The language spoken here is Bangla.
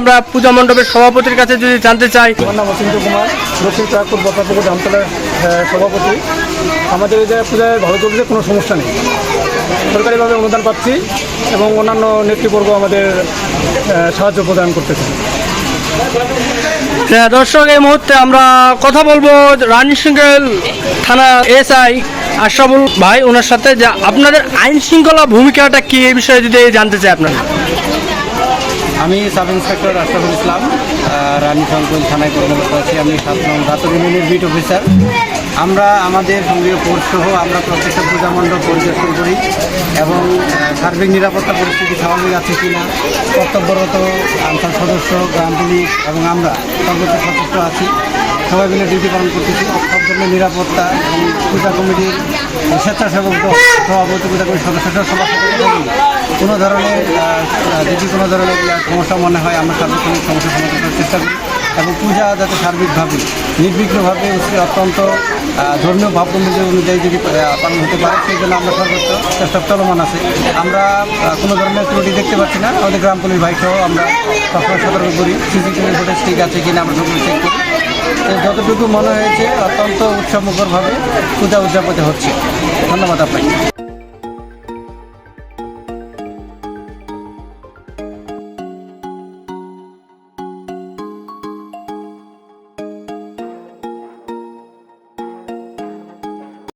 আমরা পূজা মণ্ডপের সভাপতির কাছে যদি জানতে চাই। আমার নাম অচিন্ত কুমার দক্ষিণ প্রাগপুর বকাপুকুর জামতলার সভাপতি। আমাদের এই জায়গায় পূজায় ভালো চলছে কোনো সমস্যা নেই। সরকারিভাবে অনুদান পাচ্ছি এবং অন্যান্য নেতৃবর্গ আমাদের সাহায্য প্রদান করতেছে। হ্যাঁ, দর্শক এই মুহূর্তে আমরা কথা বলব রানী সিঙ্গেল থানা এসআই আশরাফুল ভাই ওনার সাথে যে আপনাদের আইন শৃঙ্খলা ভূমিকাটা কি এই বিষয়ে যদি জানতে চাই আপনারা। আমি সাব ইন্সপেক্টর আশরাফুল ইসলাম রানী সংকুল থানায় কর্মরত আছি আমি সাত নং দাতর বিট অফিসার। আমরা আমাদের সঙ্গীয় ফোর্স সহ আমরা প্রত্যেকটা পূজা মণ্ডপ পরিদর্শন করি এবং সার্বিক নিরাপত্তা পরিস্থিতি স্বাভাবিক আছে কি না কর্তব্যরত আনসার সদস্য গ্রাম পুলিশ এবং আমরা সর্বোচ্চ সচেষ্ট আছি। সবাই মিলে ডিউটি পালন করতেছি। সব ধরনের নিরাপত্তা এবং পূজা কমিটির স্বেচ্ছাসেবক সভাপতি, পূজা কমিটির সদস্যরা সবার সাথে কোনো ধরনের যদি কোনো ধরনের সমস্যা মনে হয়, আমরা সার্বক্ষণিক সমস্যা সমাধান করার চেষ্টা করি এবং পূজা যাতে সার্বিকভাবে, নির্বিঘ্নভাবে অত্যন্ত ধর্মীয় ভাবগম্ভীর অনুযায়ী যদি পালন হতে পারে, সেই জন্য আমরা সর্বোচ্চ চেষ্টা চলমান আছে। আমরা কোনো ধরনের ত্রুটি দেখতে পাচ্ছি না। আমাদের গ্রাম পুলিশ ভাই সহ আমরা সবসময় সতর্ক করি। সিসিটিভি ফুটেজ ঠিক আছে কিনা আমরা সবগুলো চেক করি। যতটুকু মনে হয়েছে অত্যন্ত উৎসবমুখরভাবে পূজা উদযাপিত হচ্ছে। ধন্যবাদ আপনাকে।